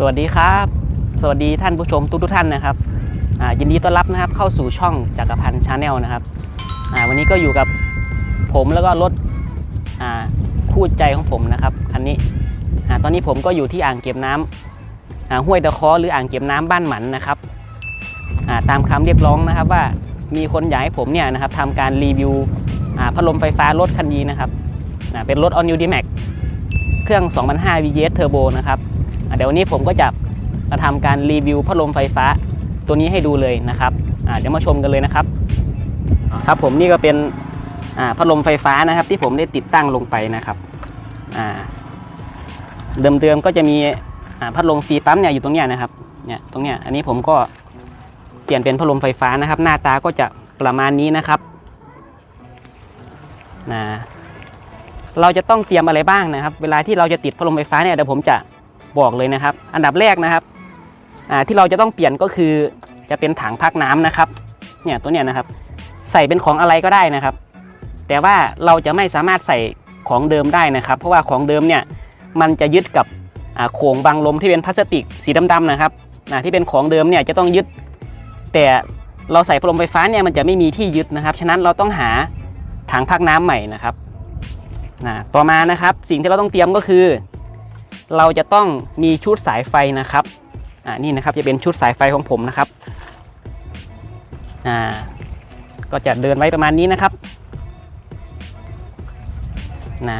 สวัสดีครับ สวัสดีท่านผู้ชมทุกทุกท่านนะครับยินดีต้อนรับนะครับเข้าสู่ช่องจักรพันธ์ชาแนลนะครับวันนี้ก็อยู่กับผมแล้วก็รถคู่ใจของผมนะครับคันนี้ตอนนี้ผมก็อยู่ที่อ่างเก็บน้ำอ่าห้วยตะเคอหรืออ่างเก็บน้ำบ้านหมันนะครับตามคำเรียกร้องนะครับว่ามีคนอยากให้ผมเนี่ยนะครับทำการรีวิวพัดลมไฟฟ้ารถคันนี้นะครับเป็นรถ All New D-Max เครื่อง 2005 VGS Turbo นะครับ เดี๋ยววันนี้ผมก็จะมาทำการรีวิวพัดลมไฟฟ้าตัวนี้ให้ดูเลยนะครับเดี๋ยวมาชมกันเลยนะครับ ครับผมนี่ก็เป็นพัดลมไฟฟ้านะครับที่ผมได้ติดตั้งลงไปนะครับเดิมๆก็จะมีพัดลมฟรีปั๊มเนี่ยอยู่ตรงเนี้ยนะครับเนี่ยตรงเนี้ยอันนี้ผมก็เปลี่ยนเป็นพัดลมไฟฟ้านะครับ หน้าตาก็จะประมาณนี้นะครับนะเราจะต้องเตรียมอะไรบ้างนะครับ เวลาที่เราจะติดพัดลมไฟฟ้าเนี่ยเดี๋ยวผมจะ บอกเลยนะครับ อันดับแรกนะครับที่เราจะต้องเปลี่ยนก็คือจะเป็นถังพักน้ำนะครับเนี่ยตัวเนี้ยนะครับ ใส่เป็นของอะไรก็ได้นะครับ แต่ว่าเราจะไม่สามารถใส่ของเดิมได้นะครับ เพราะว่าของเดิมเนี่ยมันจะยึดกับโครงบังลมที่เป็นพลาสติกสีดำๆนะครับอ่าที่เป็นของเดิมเนี่ยจะต้องยึด แต่เราใส่พัดลมไฟฟ้าเนี่ยมันจะไม่มีที่ยึดนะครับ ฉะนั้นเราต้องหาถังพักน้ำใหม่นะครับนะต่อมานะครับสิ่งที่เราต้องเตรียมก็คือ เราจะต้องมีชุดสายไฟนะครับอ่านี่นะครับจะเป็นชุดสายไฟของผมนะครับอ่าก็จะเดินไว้ประมาณนี้นะครับนะ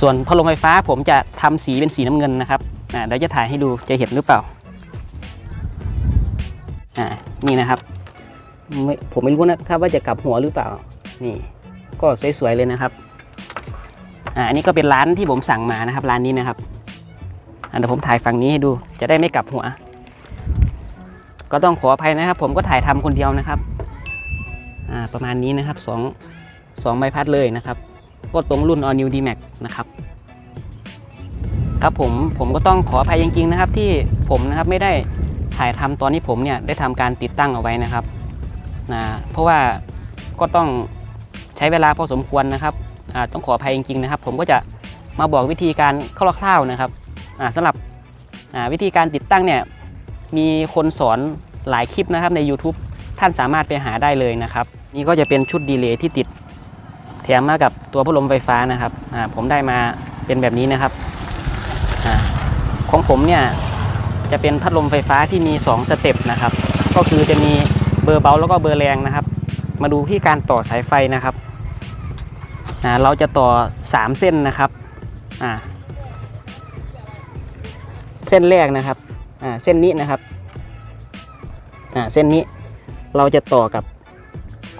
ส่วนพัดลมไฟฟ้าผมจะทำสีเป็นสีน้ำเงินนะครับอ่าเดี๋ยวจะถ่ายให้ดูจะเห็นหรือเปล่าอ่านี่นะครับผมไม่รู้นะครับว่าจะกลับหัวหรือเปล่า นี่ ก็สวยๆเลยนะครับ อันนี้ก็เป็นร้านที่ผมสั่งมานะครับ ร้านนี้นะครับอ่าเดี๋ยวผมถ่ายฝั่งนี้ให้ดู จะได้ไม่กลับหัว ก็ต้องขออภัยนะครับ ผมก็ถ่ายทำคนเดียวนะครับประมาณนี้นะครับสองสองใบพัดเลยนะครับ ก็ตรงรุ่น All New D-Max นะครับครับผมผมก็ต้องขออภัยจริงๆนะครับ ที่ผมนะครับไม่ได้ถ่ายทำตอนที่ผมเนี่ยได้ทำการติดตั้งเอาไว้นะครับนะเพราะว่าก็ต้องใช้เวลาพอสมควรนะครับ ต้องขออภัยจริงๆนะครับ ผมก็จะมาบอกวิธีการคร่าวๆนะครับอ่าสำหรับวิธีการติดตั้งเนี่ยมีคนสอนหลายคลิปนะครับใน YouTube ท่านสามารถไปหาได้เลยนะครับ นี่ก็จะเป็นชุดดีเลย์ที่ติดแถมมากับตัวพัดลมไฟฟ้านะครับผมได้มาเป็นแบบนี้นะครับอของผมเนี่ยจะเป็นพัดลมไฟฟ้าที่มี 2 สเต็ปนะครับ ก็คือจะมีเบอร์เบาแล้วก็เบอร์แรงนะครับ มาดูที่การต่อสายไฟนะครับ อ่าเราจะต่อ 3 เส้นนะครับอ่าเส้นแรกนะครับอ่าเส้นนี้นะครับอ่าเส้นนี้เราจะต่อกับ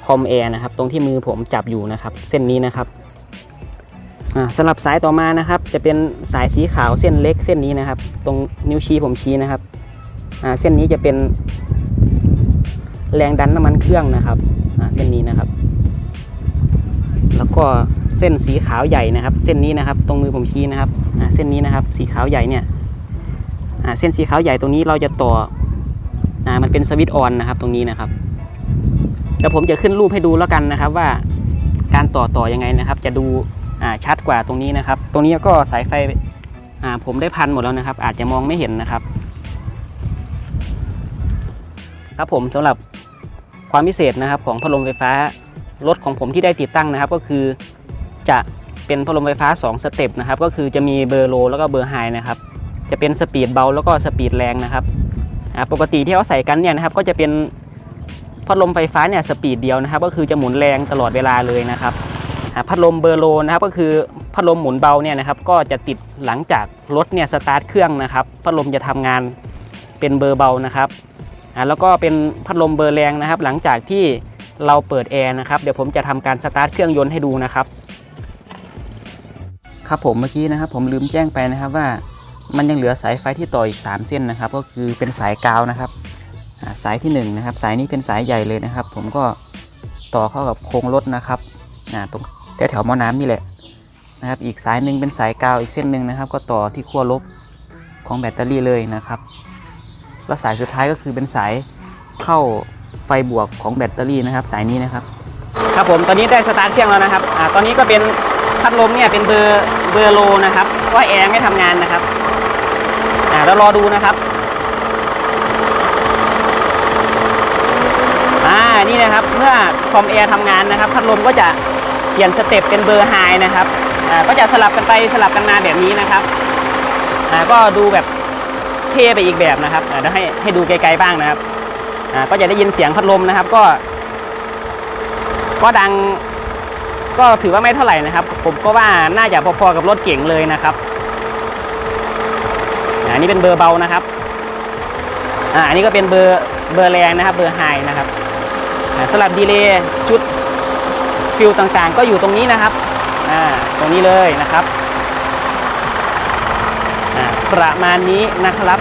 คอมแอร์นะครับ ตรงที่มือผมจับอยู่นะครับ เส้นนี้นะครับอ่าสำหรับสายต่อมานะครับ จะเป็นสายสีขาวเส้นเล็กเส้นนี้นะครับ ตรงนิ้วชี้ผมชี้นะครับเส้นนี้จะเป็นแรงดันน้ำมันเครื่องนะครับเส้นนี้นะครับ แล้วก็เส้นสีขาวใหญ่นะครับ เส้นนี้นะครับตรงมือผมชี้นะครับเส้นนี้นะครับสีขาวใหญ่เนี่ยเส้นสีขาวใหญ่ตรงนี้เราจะต่ออมันเป็นสวิตช์ออนนะครับตรงนี้นะครับเดี๋ยวผมจะขึ้นรูปให้ดูแล้วกันนะครับว่าการต่อต่อยังไงนะครับ จะดูชัดกว่าตรงนี้นะครับ ตรงนี้ก็สายไฟผมได้พันหมดแล้วนะครับ อาจจะมองไม่เห็นนะครับ ครับผมสำหรับความพิเศษนะครับของพัดลมไฟฟ้า รถของผมที่ได้ติดตั้งนะครับ ก็คือจะเป็นพัดลมไฟฟ้า 2 สเต็ปนะครับ ก็คือจะมีเบอร์โลแล้วก็เบอร์ไฮนะครับ จะเป็นสปีดเบาแล้วก็สปีดแรงนะครับปกติที่เขาใส่กันเนี่ยนะครับ ก็จะเป็นพัดลมไฟฟ้าเนี่ยสปีดเดียวนะครับ ก็คือจะหมุนแรงตลอดเวลาเลยนะครับพัดลมเบอร์โลนะครับก็คือพัดลมหมุนเบาเนี่ยนะครับ ก็จะติดหลังจากรถเนี่ยสตาร์ทเครื่องนะครับ พัดลมจะทำงานเป็นเบอร์เบานะครับแล้วก็เป็นพัดลมเบอร์แรงนะครับ หลังจากที่ เราเปิดแอร์นะครับเดี๋ยวผมจะทำการสตาร์ทเครื่องยนต์ให้ดูนะครับครับผมเมื่อกี้นะครับผมลืมแจ้งไปนะครับว่ามันยังเหลือสายไฟที่ต่ออีก 3 เส้นนะครับ ก็คือเป็นสายกาวนะครับสายที่1นงนะครับสายนี้เป็นสายใหญ่เลยนะครับ ผมก็ต่อเข้ากับโครงรถนะครับตรงแถวๆหม้อน้ำนี่แหละนะครับ อีกสายหนึ่งเป็นสายกาวอีกเส้นหนึ่งนะครับ ก็ต่อที่ขั้วลบของแบตเตอรี่เลยนะครับ แล้วสายสุดท้ายก็คือเป็นสายเข้า ไฟบวกของแบตเตอรี่นะครับ สายนี้นะครับ ครับผมตอนนี้ได้สตาร์ทเครื่องแล้วนะครับอ่าตอนนี้ก็เป็นพัดลมเนี่ยเป็นเบอร์เบอร์โลนะครับว่าแอร์ไม่ทำงานนะครับอ่าแล้วรอดูนะครับอ่านี่นะครับเมื่อคอมแอร์ทำงานนะครับ พัดลมก็จะเปลี่ยนสเต็ปเป็นเบอร์ไฮนะครับอ่าก็จะสลับกันไปสลับกันมาแบบนี้นะครับอ่าก็ดูแบบเท่ไปอีกแบบนะครับอ่าเดี๋ยวให้ให้ดูไกลๆบ้างนะครับ อ่าก็จะได้ยินเสียงพัดลมนะครับก็ ก็ดัง ก็ถือว่าไม่เท่าไหร่นะครับ ผมก็ว่าน่าจะพอๆกับรถเก๋งเลยนะครับอันนี้เป็นเบอร์เบานะครับอ่าอันนี้ก็เป็นเบอร์เบอร์แรงนะครับ เบอร์ไฮนะครับสลับดีเลย์ชุดฟิลต่างๆ ก็อยู่ตรงนี้นะครับอ่าตรงนี้เลยนะครับประมาณนี้นะครับ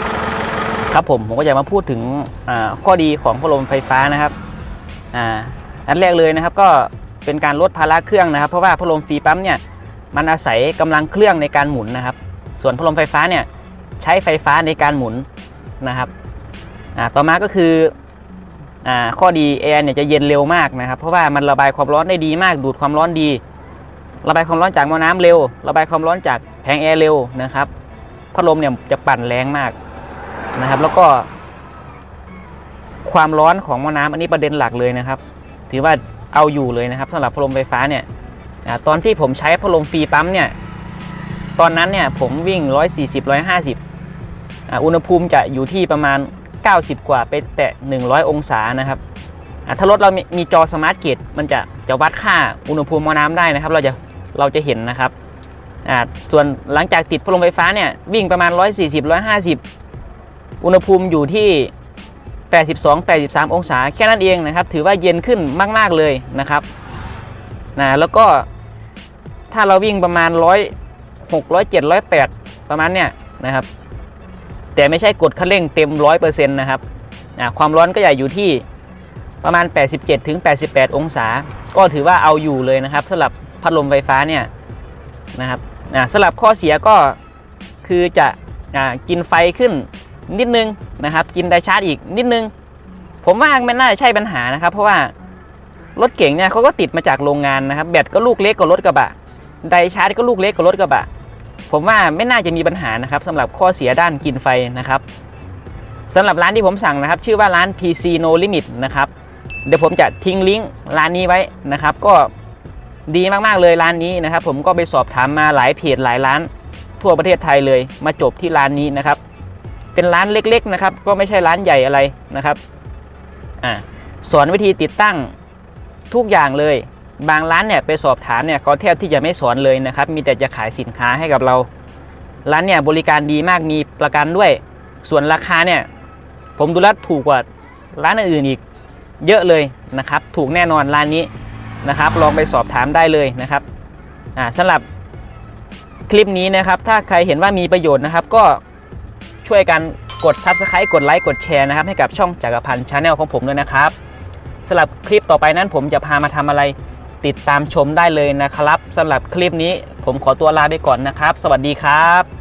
ครับผมผมก็จะมาพูดถึงข้อดีของพัดลมไฟฟ้านะครับอ่าอันแรกเลยนะครับก็เป็นการลดภาระเครื่องนะครับ เพราะว่าพัดลมฟรีปั๊มเนี่ยมันอาศัยกำลังเครื่องในการหมุนนะครับ ส่วนพัดลมไฟฟ้าเนี่ยใช้ไฟฟ้าในการหมุนนะครับอ่าต่อมาก็คืออ่าข้อดีแอร์เนี่ยจะเย็นเร็วมากนะครับ เพราะว่ามันระบายความร้อนได้ดีมาก ดูดความร้อนดี ระบายความร้อนจากหม้อน้ำเร็ว ระบายความร้อนจากแผงแอร์เร็วนะครับพัดลมเนี่ยจะปั่นแรงมาก นะครับ แล้วก็ความร้อนของหม้อน้ำอันนี้ประเด็นหลักเลยนะครับ ถือว่าเอาอยู่เลยนะครับสำหรับพัดลมไฟฟ้าเนี่ยอตอนที่ผมใช้พัดลมฟรีปั๊มเนี่ยตอนนั้นเนี่ยผมวิ่ง 140 150อ่าอุณหภูมิจะอยู่ที่ประมาณ 90 กว่าไปแตะ 100 องศานะครับถ้ารถเรามีจอสมาร์ทเกตมันจะจะวัดค่าอุณหภูมิมอน้ำได้นะครับ เราจะเราจะเห็นนะครับส่วนหลังจากติดพัดลมไฟฟ้าเนี่ยวิ่งประมาณ 140 150 อุณหภูมิอยู่ที่ 82 83 องศาแค่นั้นเองนะครับ ถือว่าเย็นขึ้นมาก ๆ เลยนะครับนะแล้วก็ถ้าเราวิ่งประมาณ 100 600 700 8ประมาณเนี้ยนะครับ แต่ไม่ใช่กดคันเร่งเต็ม 100%นะครับนะความร้อนก็จะอยู่ที่ประมาณ 87ถึง88 องศา ก็ถือว่าเอาอยู่เลยนะครับสำหรับพัดลมไฟฟ้าเนี่ยนะครับนะสำหรับข้อเสียก็คือจะกินไฟขึ้น นิดนึงนะครับ กินไดชาร์จอีกนิดนึง ผมว่าไม่น่าจะใช่ปัญหานะครับ เพราะว่ารถเก่งเนี่ยเขาก็ติดมาจากโรงงานนะครับแบตก็ลูกเล็กกว่ารถกระบะไดชาร์จก็ลูกเล็กกว่ารถกระบะผมว่าไม่น่าจะมีปัญหานะครับสำหรับข้อเสียด้านกินไฟนะครับสำหรับร้านที่ผมสั่งนะครับ ชื่อว่าร้าน PC No Limit นะครับเดี๋ยวผมจะทิ้งลิงก์ร้านนี้ไว้นะครับ ก็ดีมากๆเลยร้านนี้นะครับ ผมก็ไปสอบถามมาหลายเพจหลายร้าน ทั่วประเทศไทยเลย มาจบที่ร้านนี้นะครับ เป็นร้านเล็กๆนะครับ ก็ไม่ใช่ร้านใหญ่อะไรนะครับอ่าสอนวิธีติดตั้งทุกอย่างเลย บางร้านเนี่ยไปสอบถามเนี่ยเขาแทบที่จะไม่สอนเลยนะครับ มีแต่จะขายสินค้าให้กับเรา ร้านเนี่ยบริการดีมากมีประกันด้วย ส่วนราคาเนี่ยผมดูแล้วถูกกว่าร้านอื่นอีกเยอะเลยนะครับ ถูกแน่นอนร้านนี้นะครับ ลองไปสอบถามได้เลยนะครับอ่าสำหรับคลิปนี้นะครับ ถ้าใครเห็นว่ามีประโยชน์นะครับ ก็ ช่วยกันกด Subscribe กดไลค์กดแชร์นะครับ ให้กับช่องจักรพันธ์ชาแนลของผมด้วยนะครับสำหรับคลิปต่อไปนั้นผมจะพามาทำอะไรติดตามชมได้เลยนะครับสำหรับคลิปนี้ผมขอตัวลาไปก่อนนะครับ สวัสดีครับ